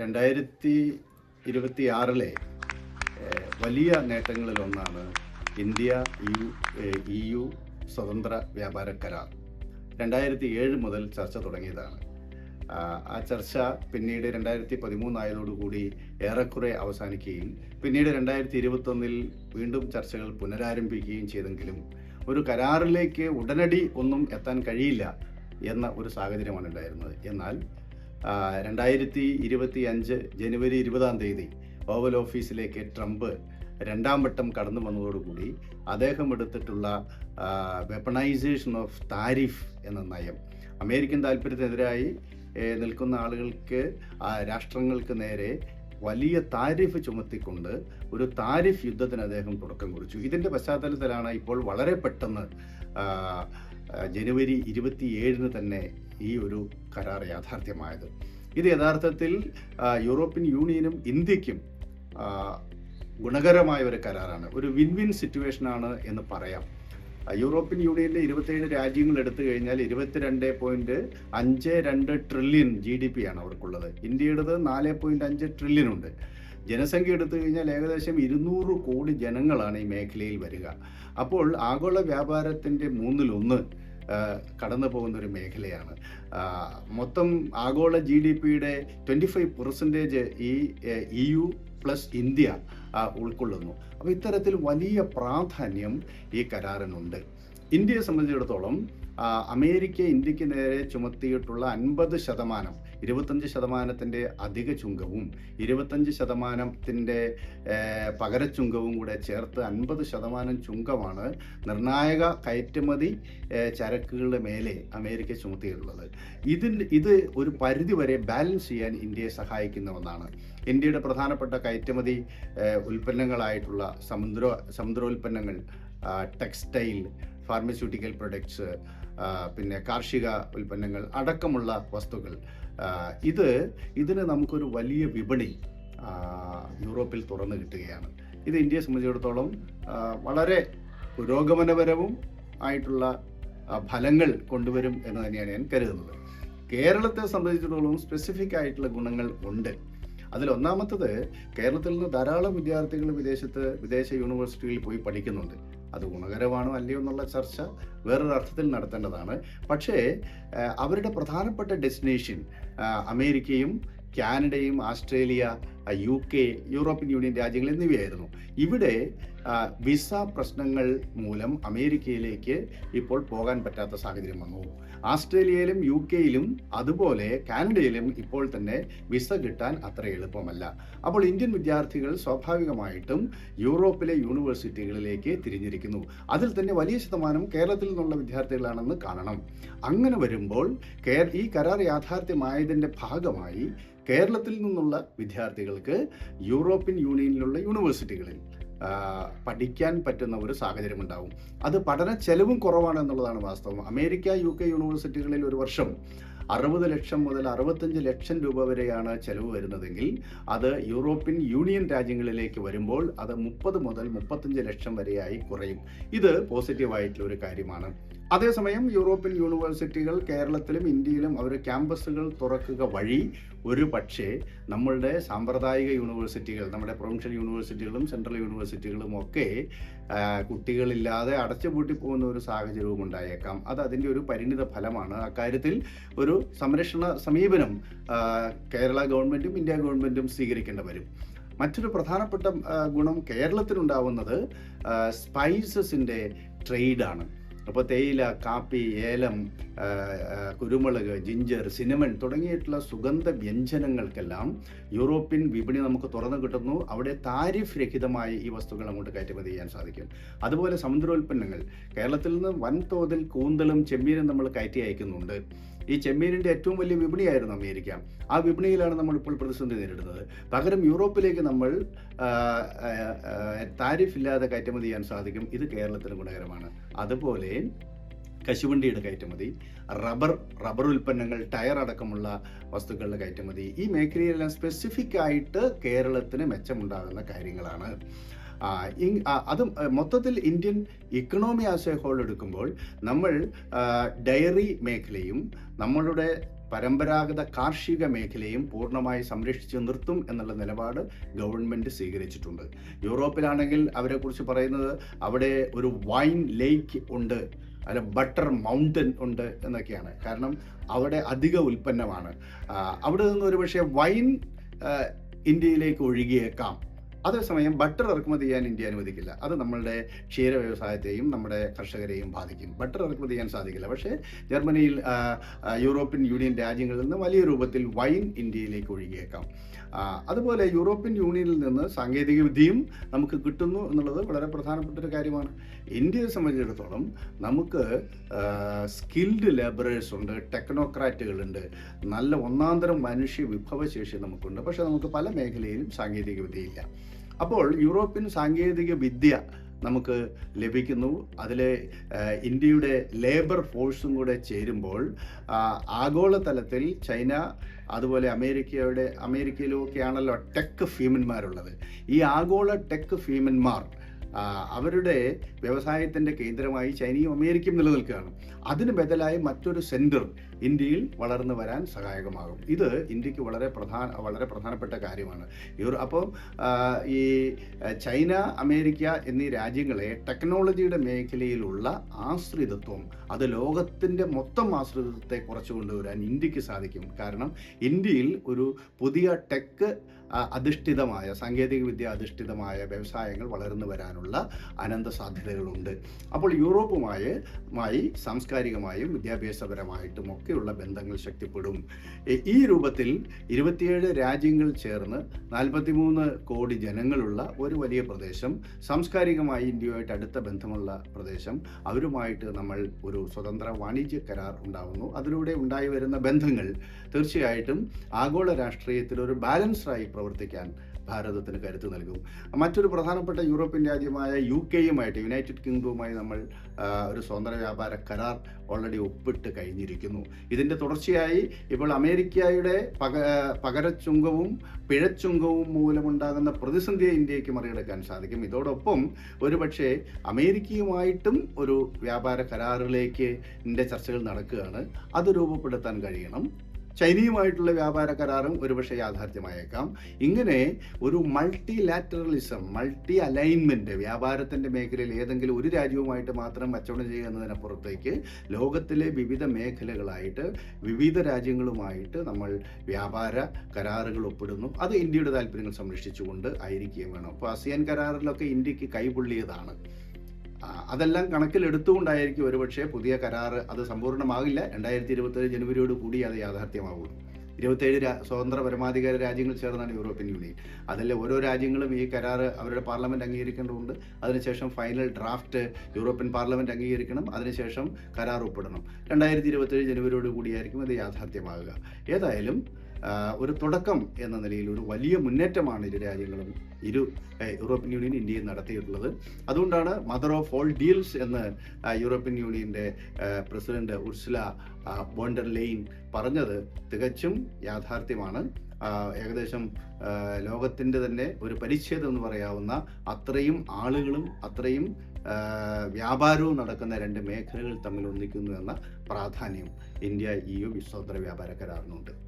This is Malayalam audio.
രണ്ടായിരത്തി ഇരുപത്തി ആറിലെ വലിയ നേട്ടങ്ങളിലൊന്നാണ് ഇന്ത്യ യു ഇ യു സ്വതന്ത്ര വ്യാപാര കരാർ. രണ്ടായിരത്തി ഏഴ് മുതൽ ചർച്ച തുടങ്ങിയതാണ്. ആ, ചർച്ച പിന്നീട് രണ്ടായിരത്തി പതിമൂന്നായതോടുകൂടി ഏറെക്കുറെ അവസാനിക്കുകയും പിന്നീട് രണ്ടായിരത്തി ഇരുപത്തൊന്നിൽ വീണ്ടും ചർച്ചകൾ പുനരാരംഭിക്കുകയും ചെയ്തെങ്കിലും ഒരു കരാറിലേക്ക് ഉടനടി ഒന്നും എത്താൻ കഴിയില്ല എന്ന ഒരു സാഹചര്യമാണ് ഉണ്ടായിരുന്നത്. എന്നാൽ രണ്ടായിരത്തി ഇരുപത്തി അഞ്ച് ജനുവരി ഇരുപതാം തീയതി ഓവൽ ഓഫീസിലേക്ക് ട്രംപ് രണ്ടാം വട്ടം കടന്നു വന്നതോടുകൂടി അദ്ദേഹം എടുത്തിട്ടുള്ള വെപ്പണൈസേഷൻ ഓഫ് താരിഫ് എന്ന നയം. അമേരിക്കൻ താല്പര്യത്തിനെതിരായി നിൽക്കുന്ന ആളുകൾക്ക് രാഷ്ട്രങ്ങൾക്ക് നേരെ വലിയ താരിഫ് ചുമത്തിക്കൊണ്ട് ഒരു താരിഫ് യുദ്ധത്തിന് അദ്ദേഹം തുടക്കം കുറിച്ചു. ഇതിന്റെ പശ്ചാത്തലത്തിലാണ് ഇപ്പോൾ വളരെ പെട്ടെന്ന് ജനുവരി ഇരുപത്തി ജനുവരി ഇരുപത്തിയേഴിന് തന്നെ ഈ ഒരു കരാർ യാഥാർത്ഥ്യമായത്. ഇത് യഥാർത്ഥത്തിൽ യൂറോപ്യൻ യൂണിയനും ഇന്ത്യക്കും ഗുണകരമായ ഒരു കരാറാണ്. ഒരു വിൻ വിൻ സിറ്റുവേഷനാണ് എന്ന് പറയാം. യൂറോപ്യൻ യൂണിയനിലെ ഇരുപത്തേഴ് രാജ്യങ്ങൾ എടുത്തു കഴിഞ്ഞാൽ ഇരുപത്തിരണ്ട് പോയിന്റ് അഞ്ച് രണ്ട് ട്രില്യൺ ജി ഡി പി ആണ് അവർക്കുള്ളത്. ഇന്ത്യയുടേത് നാല് പോയിന്റ് അഞ്ച് ട്രില്യൺ ഉണ്ട്. ജനസംഖ്യ എടുത്തു കഴിഞ്ഞാൽ ഏകദേശം ഇരുന്നൂറ് കോടി ജനങ്ങളാണ് ഈ മേഖലയിൽ വരിക. അപ്പോൾ ആഗോള വ്യാപാരത്തിന്റെ മൂന്നിലൊന്ന് കടന്നു പോകുന്ന ഒരു മേഖലയാണ്. മൊത്തം ആഗോള ജി ഡി പിയുടെ ട്വന്റി ഫൈവ് പെർസെന്റേജ് ഈ ഇ യു പ്ലസ് ഇന്ത്യ ഉൾക്കൊള്ളുന്നു. അപ്പോൾ ഇത്തരത്തിൽ വലിയ പ്രാധാന്യം ഈ കരാറിനുണ്ട്. ഇന്ത്യയെ സംബന്ധിച്ചിടത്തോളം അമേരിക്ക ഇന്ത്യയ്ക്ക് നേരെ ചുമത്തിയിട്ടുള്ള അൻപത് ശതമാനം ഇരുപത്തഞ്ച് ശതമാനത്തിന്റെ അധിക ചുങ്കവും ഇരുപത്തഞ്ച് ശതമാനത്തിന്റെ പകരച്ചുങ്കവും കൂടെ ചേർത്ത് അൻപത് ശതമാനം ചുങ്കമാണ് നിർണായക കയറ്റുമതി ചരക്കുകളുടെ മേലെ അമേരിക്ക ചുമത്തിയിട്ടുള്ളത്. ഇതിന് ഇത് ഒരു പരിധിവരെ ബാലൻസ് ചെയ്യാൻ ഇന്ത്യയെ സഹായിക്കുന്ന ഒന്നാണ്. ഇന്ത്യയുടെ പ്രധാനപ്പെട്ട കയറ്റുമതി ഉൽപ്പന്നങ്ങളായിട്ടുള്ള സമുദ്ര സമുദ്രോൽപ്പന്നങ്ങൾ ടെക്സ്റ്റൈൽ ഫാർമസ്യൂട്ടിക്കൽ പ്രൊഡക്ട്സ് പിന്നെ കാർഷിക ഉൽപ്പന്നങ്ങൾ അടക്കമുള്ള വസ്തുക്കൾ. ഇത് ഇതിന് നമുക്കൊരു വലിയ വിപണി യൂറോപ്പിൽ തുറന്നു കിട്ടുകയാണ്. ഇത് ഇന്ത്യയെ സംബന്ധിച്ചിടത്തോളം വളരെ പുരോഗമനപരവും ആയിട്ടുള്ള ഫലങ്ങൾ കൊണ്ടുവരും എന്ന് തന്നെയാണ് ഞാൻ കരുതുന്നത്. കേരളത്തെ സംബന്ധിച്ചിടത്തോളം സ്പെസിഫിക് ആയിട്ടുള്ള ഗുണങ്ങൾ ഉണ്ട്. അതിലൊന്നാമത്തത് കേരളത്തിൽ നിന്ന് ധാരാളം വിദ്യാർത്ഥികൾ വിദേശത്ത് വിദേശ യൂണിവേഴ്സിറ്റികളിൽ പോയി പഠിക്കുന്നുണ്ട്. അത് ഗുണകരമാണോ അല്ലയോ എന്നുള്ള ചർച്ച വേറൊരു അർത്ഥത്തിൽ നടത്തേണ്ടതാണ്. പക്ഷേ അവരുടെ പ്രധാനപ്പെട്ട ഡെസ്റ്റിനേഷൻ അമേരിക്കയും കാനഡയും Australia U K European Union രാജ്യങ്ങൾ എന്നിവയായിരുന്നു. ഇവിടെ വിസ പ്രശ്നങ്ങൾ മൂലം അമേരിക്കയിലേക്ക് ഇപ്പോൾ പോകാൻ പറ്റാത്ത സാഹചര്യം വന്നു. ആസ്ട്രേലിയയിലും യു കെയിലും അതുപോലെ കാനഡയിലും ഇപ്പോൾ തന്നെ വിസ കിട്ടാൻ അത്ര എളുപ്പമല്ല. അപ്പോൾ ഇന്ത്യൻ വിദ്യാർത്ഥികൾ സ്വാഭാവികമായിട്ടും യൂറോപ്പിലെ യൂണിവേഴ്സിറ്റികളിലേക്ക് തിരിഞ്ഞിരിക്കുന്നു. അതിൽ തന്നെ വലിയ ശതമാനം കേരളത്തിൽ നിന്നുള്ള വിദ്യാർത്ഥികളാണെന്ന് കാണണം. അങ്ങനെ വരുമ്പോൾ ഈ കരാർ യാഥാർത്ഥ്യമായതിന്റെ ഭാഗമായി കേരളത്തിൽ നിന്നുള്ള വിദ്യാർത്ഥികൾക്ക് യൂറോപ്യൻ യൂണിയനിലുള്ള യൂണിവേഴ്സിറ്റികളിൽ പഠിക്കാൻ പറ്റുന്ന ഒരു സാഹചര്യം ഉണ്ടാവും. അത് പഠന ചെലവും കുറവാണ് എന്നുള്ളതാണ് വാസ്തവം. അമേരിക്ക യു കെ യൂണിവേഴ്സിറ്റികളിൽ ഒരു വർഷം അറുപത് ലക്ഷം മുതൽ അറുപത്തഞ്ച് ലക്ഷം രൂപ വരെയാണ് ചെലവ് വരുന്നതെങ്കിൽ അത് യൂറോപ്യൻ യൂണിയൻ രാജ്യങ്ങളിലേക്ക് വരുമ്പോൾ അത് മുപ്പത് മുതൽ മുപ്പത്തഞ്ച് ലക്ഷം വരെയായി കുറയും. ഇത് പോസിറ്റീവായിട്ടുള്ള ഒരു കാര്യമാണ്. അതേസമയം യൂറോപ്യൻ യൂണിവേഴ്സിറ്റികൾ കേരളത്തിലും ഇന്ത്യയിലും അവർ ക്യാമ്പസുകൾ തുറക്കുക വഴി ഒരു പക്ഷേ നമ്മളുടെ സാമ്പ്രദായിക യൂണിവേഴ്സിറ്റികൾ നമ്മുടെ പ്രൊവിൻഷ്യൽ യൂണിവേഴ്സിറ്റികളും സെൻട്രൽ യൂണിവേഴ്സിറ്റികളും ഒക്കെ കുട്ടികളില്ലാതെ അടച്ചുപൂട്ടി പോകുന്ന ഒരു സാഹചര്യവും ഉണ്ടായേക്കാം. അത് അതിന്റെ ഒരു പരിണിത ഫലമാണ്. അക്കാര്യത്തിൽ ഒരു സംരക്ഷണ സമീപനം കേരള ഗവൺമെന്റും ഇന്ത്യ ഗവൺമെന്റും സ്വീകരിക്കേണ്ടി വരും. മറ്റൊരു പ്രധാനപ്പെട്ട ഗുണം കേരളത്തിനുണ്ടാവുന്നത് സ്പൈസസിന്റെ ട്രേഡാണ്. അപ്പോൾ തേയില കാപ്പി ഏലം കുരുമുളക് ജിഞ്ചർ സിനമൺ തുടങ്ങിയിട്ടുള്ള സുഗന്ധ വ്യഞ്ജനങ്ങൾക്കെല്ലാം യൂറോപ്യൻ വിപണി നമുക്ക് തുറന്നു കിട്ടുന്നു. അവിടെ താരിഫ് രഹിതമായി ഈ വസ്തുക്കൾ അങ്ങോട്ട് കയറ്റുമതി ചെയ്യാൻ സാധിക്കും. അതുപോലെ സമുദ്രോൽപ്പന്നങ്ങൾ. കേരളത്തിൽ നിന്ന് വൻതോതിൽ കൂന്തലും ചെമ്മീനും നമ്മൾ കയറ്റി അയക്കുന്നുണ്ട്. ഈ ചെമ്മീനിന്റെ ഏറ്റവും വലിയ വിപണിയായിരുന്നു അമേരിക്ക. ആ വിപണിയിലാണ് നമ്മൾ ഇപ്പോൾ പ്രതിസന്ധി നേരിടുന്നത്. പകരം യൂറോപ്പിലേക്ക് നമ്മൾ താരിഫ് ഇല്ലാതെ കയറ്റുമതി ചെയ്യാൻ സാധിക്കും. ഇത് കേരളത്തിന് ഗുണകരമാണ്. അതുപോലെ കശുവണ്ടിയുടെ കയറ്റുമതി റബ്ബർ റബ്ബർ ഉൽപ്പന്നങ്ങൾ ടയർ അടക്കമുള്ള വസ്തുക്കളുടെ കയറ്റുമതി ഈ മേഖലയിലെല്ലാം സ്പെസിഫിക് ആയിട്ട് കേരളത്തിന് മെച്ചമുണ്ടാകുന്ന കാര്യങ്ങളാണ്. അതും മൊത്തത്തിൽ ഇന്ത്യൻ ഇക്കണോമി ആസ് ഹോൾ എടുക്കുമ്പോൾ നമ്മൾ ഡയറി മേഖലയും നമ്മളുടെ പരമ്പരാഗത കാർഷിക മേഖലയും പൂർണമായി സംരക്ഷിച്ച് നിർത്തും എന്നുള്ള നിലപാട് ഗവൺമെന്റ് സ്വീകരിച്ചിട്ടുണ്ട്. യൂറോപ്പിലാണെങ്കിൽ അവരെക്കുറിച്ച് പറയുന്നത് അവിടെ ഒരു വൈൻ ലേക്ക് ഉണ്ട് അല്ല ബട്ടർ മൗണ്ടൻ ഉണ്ട് എന്നൊക്കെയാണ്. കാരണം അവിടെ അധിക ഉൽപ്പന്നമാണ്. അവിടെ നിന്ന് ഒരു പക്ഷേ വൈൻ ഇന്ത്യയിലേക്ക് ഒഴുകിയേക്കാം. അതേസമയം ബട്ടർ ഇറക്കുമതി ചെയ്യാൻ ഇന്ത്യ അനുവദിക്കില്ല. അത് നമ്മളുടെ ക്ഷീര വ്യവസായത്തെയും നമ്മുടെ കർഷകരെയും ബാധിക്കും. ബട്ടർ ഇറക്കുമതി ചെയ്യാൻ സാധിക്കില്ല. പക്ഷേ ജർമ്മനിയിൽ യൂറോപ്യൻ യൂണിയൻ രാജ്യങ്ങളിൽ നിന്ന് വലിയ രൂപത്തിൽ വൈൻ ഇന്ത്യയിലേക്ക് ഒഴുകിയേക്കാം. അതുപോലെ യൂറോപ്യൻ യൂണിയനിൽ നിന്ന് സാങ്കേതിക വിദ്യയും നമുക്ക് കിട്ടുന്നു എന്നുള്ളത് വളരെ പ്രധാനപ്പെട്ട ഒരു കാര്യമാണ്. ഇന്ത്യയെ സംബന്ധിച്ചിടത്തോളം നമുക്ക് സ്കിൽഡ് ലേബറേഴ്സ് ഉണ്ട് ടെക്നോക്രാറ്റുകളുണ്ട് നല്ല ഒന്നാന്തരം മനുഷ്യ വിഭവശേഷി നമുക്കുണ്ട്. പക്ഷേ നമുക്ക് പല മേഖലയിലും സാങ്കേതിക വിദ്യയില്ല അപ്പോൾ യൂറോപ്യൻ സാങ്കേതിക വിദ്യ നമുക്ക് ലഭിക്കുന്നു. അതിൽ ഇന്ത്യയുടെ ലേബർ ഫോഴ്സും കൂടെ ചേരുമ്പോൾ ആഗോളതലത്തിൽ ചൈന അതുപോലെ അമേരിക്കയുടെ അമേരിക്കയിലൊക്കെയാണല്ലോ ടെക് ഫീമന്മാരുള്ളത് ഈ ആഗോള ടെക് ഭീമന്മാർ ആ, അവരുടെ വ്യവസായത്തിന്റെ കേന്ദ്രമായി ചൈനയും അമേരിക്കയും നിലനിൽക്കുകയാണ്. അതിന് ബദലായി മറ്റൊരു സെന്റർ ഇന്ത്യയിൽ വളർന്നു വരാൻ സഹായകമാകും. ഇത് ഇന്ത്യയ്ക്ക് വളരെ പ്രധാന വളരെ പ്രധാനപ്പെട്ട കാര്യമാണ്. യൂറോ അപ്പോൾ ഈ ചൈന അമേരിക്ക എന്നീ രാജ്യങ്ങളെ ടെക്നോളജിയുടെ മേഖലയിലുള്ള ആശ്രിതത്വം അത് ലോകത്തിന്റെ മൊത്തം ആശ്രിതത്വത്തെ കുറച്ചു കൊണ്ടുവരാൻ ഇന്ത്യയ്ക്ക് സാധിക്കും. കാരണം ഇന്ത്യയിൽ ഒരു പുതിയ ടെക് അധിഷ്ഠിതമായ അധിഷ്ഠിതമായ സാങ്കേതികവിദ്യ അധിഷ്ഠിതമായ വ്യവസായങ്ങൾ വളർന്നു വരാനുള്ള അനന്ത സാധ്യതകളുണ്ട്. അപ്പോൾ യൂറോപ്പുമായി മായി സാംസ്കാരികമായും വിദ്യാഭ്യാസപരമായിട്ടും ഒക്കെയുള്ള ബന്ധങ്ങൾ ശക്തിപ്പെടും. ഈ രൂപത്തിൽ ഇരുപത്തിയേഴ് രാജ്യങ്ങൾ ചേർന്ന് നാൽപ്പത്തിമൂന്ന് കോടി ജനങ്ങളുള്ള ഒരു വലിയ പ്രദേശം സാംസ്കാരികമായി ഇന്ത്യയുമായിട്ട് അടുത്ത ബന്ധമുള്ള പ്രദേശം അവരുമായിട്ട് നമ്മൾ ഒരു സ്വതന്ത്ര വാണിജ്യ കരാർ ഉണ്ടാകുന്നു അതിലൂടെ ഉണ്ടായി വരുന്ന ബന്ധങ്ങൾ തീർച്ചയായിട്ടും ആഗോള രാഷ്ട്രീയത്തിൽ ഒരു ബാലൻസ്ഡായി പ്രവർത്തിക്കാൻ ഭാരതത്തിന് കരുത്ത് നൽകും. മറ്റൊരു പ്രധാനപ്പെട്ട യൂറോപ്യൻ രാജ്യമായ യു കെയുമായിട്ട് യുണൈറ്റഡ് കിങ്ഡവുമായി നമ്മൾ ഒരു സ്വതന്ത്ര വ്യാപാര കരാർ ഓൾറെഡി ഒപ്പിട്ട് കഴിഞ്ഞിരിക്കുന്നു. ഇതിന്റെ തുടർച്ചയായി ഇപ്പോൾ അമേരിക്കയുടെ പക പകരച്ചുങ്കവും പിഴച്ചുങ്കവും മൂലമുണ്ടാകുന്ന പ്രതിസന്ധിയെ ഇന്ത്യയ്ക്ക് മറികടക്കാൻ സാധിക്കും. ഇതോടൊപ്പം ഒരുപക്ഷെ അമേരിക്കയുമായിട്ടും ഒരു വ്യാപാര കരാറിലേക്ക് ചർച്ചകൾ നടക്കുകയാണ്. അത് രൂപപ്പെടുത്താൻ കഴിയണം. ചൈനയുമായിട്ടുള്ള വ്യാപാര കരാറും ഒരുപക്ഷെ യാഥാർത്ഥ്യമായേക്കാം. ഇങ്ങനെ ഒരു മൾട്ടി ലാറ്ററലിസം മൾട്ടി അലൈൻമെന്റ് വ്യാപാരത്തിന്റെ മേഖലയിൽ ഏതെങ്കിലും ഒരു രാജ്യവുമായിട്ട് മാത്രം കച്ചവടം ചെയ്യുക എന്നതിനപ്പുറത്തേക്ക് ലോകത്തിലെ വിവിധ മേഖലകളായിട്ട് വിവിധ രാജ്യങ്ങളുമായിട്ട് നമ്മൾ വ്യാപാര കരാറുകൾ ഒപ്പിടുന്നു. അത് ഇന്ത്യയുടെ താല്പര്യങ്ങൾ സംരക്ഷിച്ചുകൊണ്ട് ആയിരിക്കുകയും വേണം. അപ്പോൾ ആസിയാൻ കരാറിലൊക്കെ ഇന്ത്യയ്ക്ക് കൈപൊള്ളിയതാണ്. അതെല്ലാം കണക്കിലെടുത്തുകൊണ്ടായിരിക്കും ഒരുപക്ഷെ പുതിയ കരാറ് അത് സമ്പൂർണമാകില്ല. രണ്ടായിരത്തി ഇരുപത്തേഴ് ജനുവരിയോട് കൂടി അത് യാഥാർത്ഥ്യമാകും. ഇരുപത്തേഴ് സ്വതന്ത്ര പരമാധികാര രാജ്യങ്ങൾ ചേർന്നാണ് യൂറോപ്യൻ യൂണിയൻ. അതിലെ ഓരോ രാജ്യങ്ങളും ഈ കരാറ് അവരുടെ പാർലമെന്റ് അംഗീകരിക്കേണ്ടതുണ്ട്. അതിനുശേഷം ഫൈനൽ ഡ്രാഫ്റ്റ് യൂറോപ്യൻ പാർലമെന്റ് അംഗീകരിക്കണം. അതിനുശേഷം കരാർ ഒപ്പിടണം. രണ്ടായിരത്തി ഇരുപത്തേഴ് ജനുവരിയോട് കൂടിയായിരിക്കും അത് യാഥാർത്ഥ്യമാകുക. ഏതായാലും ഒരു തുടക്കം എന്ന നിലയിൽ ഒരു വലിയ മുന്നേറ്റമാണ് ഇരു രാജ്യങ്ങളും ഇരു യൂറോപ്യൻ യൂണിയൻ ഇന്ത്യയും നടത്തിയിട്ടുള്ളത്. അതുകൊണ്ടാണ് മദർ ഓഫ് ഓൾ ഡീൽസ് എന്ന് യൂറോപ്യൻ യൂണിയന്റെ president Ursula von der Leyen പറഞ്ഞത് തികച്ചും യാഥാർത്ഥ്യമാണ്. ഏകദേശം ലോകത്തിന്റെ തന്നെ ഒരു പരിച്ഛേദം എന്ന് പറയാവുന്ന അത്രയും ആളുകളും അത്രയും വ്യാപാരവും നടക്കുന്ന രണ്ട് മേഖലകൾ തമ്മിൽ ഒന്നിക്കുന്നു എന്ന പ്രാധാന്യം ഇന്ത്യ ഇ യു വിശ്വോത്തര വ്യാപാര കരാറിനുണ്ട്.